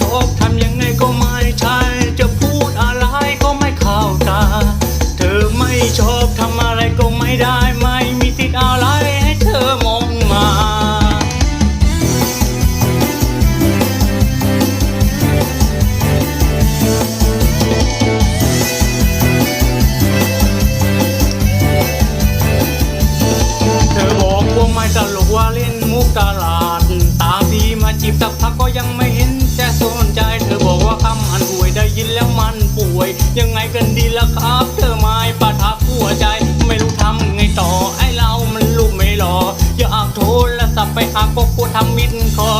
ชอบทำยังไงก็ไม่ใช่ จะพูดอะไรก็ไม่เข้าตา เธอไม่ชอบทำอะไรก็ไม่ได้ ไม่มีสิทธิ์อะไรให้เธอมองมาเธอบอกว่าไม่ตลกว่าเล่นมุกตลา ยังไงกันดีล่ะครับ เธอไม่ปะทับหัวใจ ไม่รู้ทำไงต่อ ไอ้เรามันลูกไม่หล่ออยากโทรและสับไปหาก็กลัวทำมิดคอ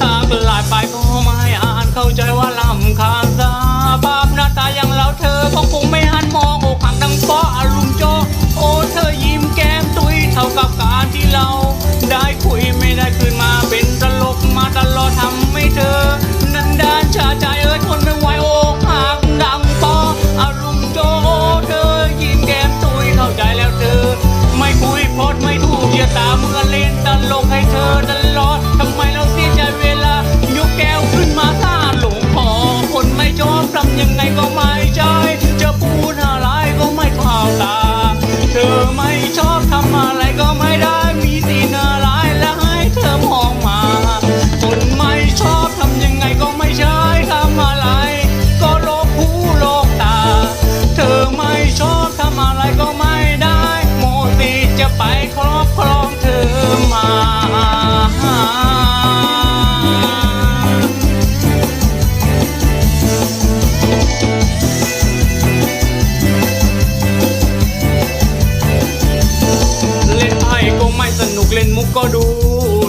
ถ้าเกิดลายไปก็ ก็ดู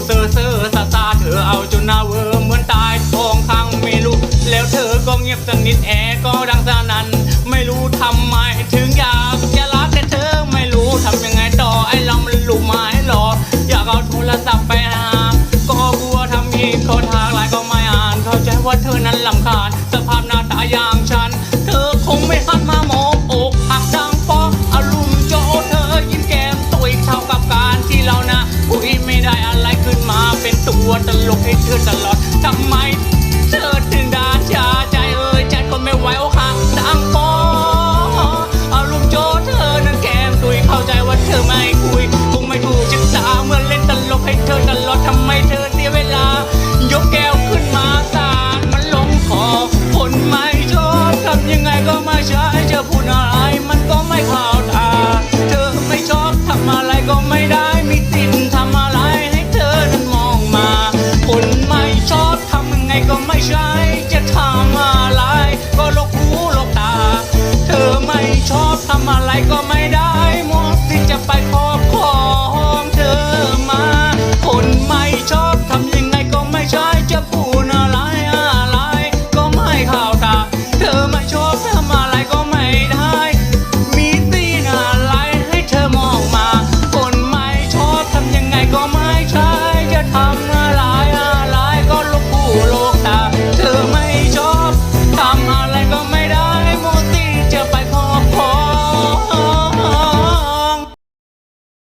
เซอร์เซอร์ซาซาเธอเอาจนหน้าเวอร์เหมือนตายทองคางไม่รู้แล้วเธอก็เงียบสนิทแอร์ก็ดังสนั่นไม่รู้ทำไมถึงอยากจะรักแต่เธอไม่รู้ทำยังไงต่อไอ้เรามันลูกไม้หรออยากเอาโทรศัพท์ไปหาก็กลัวทำอีกเขาทางไลน์ก็ไม่อ่าน เข้าใจว่าเธอนั้นลำคาญสภาพหน้าตาอย่าง